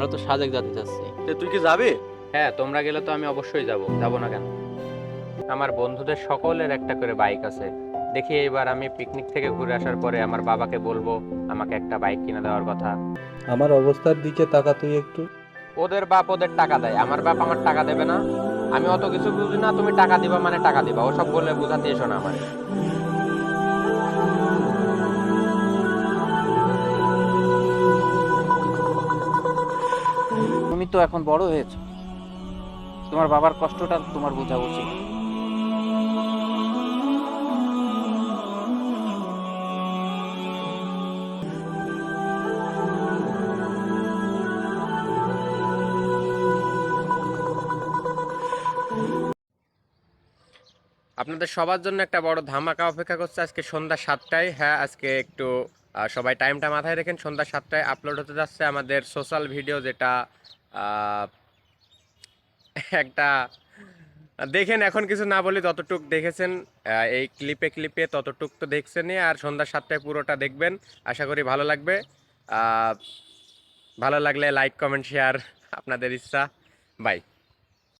আমরা তো সাজেক যেতে চাচ্ছি। তে তুই কি যাবি? হ্যাঁ তোমরা গেলে তো আমি অবশ্যই যাব। যাব না কেন? আমার বন্ধুদের সকলের একটা করে বাইক আছে। দেখি এবার আমি পিকনিক থেকে ঘুরে আসার পরে আমার বাবাকে বলব আমাকে একটা বাইক কিনে দেওয়ার কথা। আমার অবস্থার দিকে তাকা তুই একটু। ওদের বাপ ওদের টাকা দেয়। আমার বাপ আমার টাকা দেবে না। আমি অত কিছু বুঝি না তুমি টাকা দিবা মানে টাকা দিবা। ওসব বলে বুঝাতে এসো না আমার। তো এখন বড় হয়েছো। তোমার বাবার কষ্টটা তোমার বোঝা উচিত। আপনাদের সবার জন্য একটা বড় ধামাকা অপেক্ষা করছে আজকে সন্ধ্যা সাতটায়। হ্যাঁ আজকে একটু সবাই টাইমটা মাথায় রেখেন। সন্ধ্যা সাতটায় আপলোড হতে যাচ্ছে আমাদের সোশ্যাল ভিডিও যেটা একটা, দেখেন এখন কিছু না বলি, ততটুক দেখেছেন। এই ক্লিপে ক্লিপে ততটুক তো দেখছেনই, আর সন্ধ্যা সাতটায় পুরোটা দেখবেন। আশা করি ভালো লাগবে। ভালো লাগলে লাইক কমেন্ট শেয়ার আপনাদের ইচ্ছা। বাই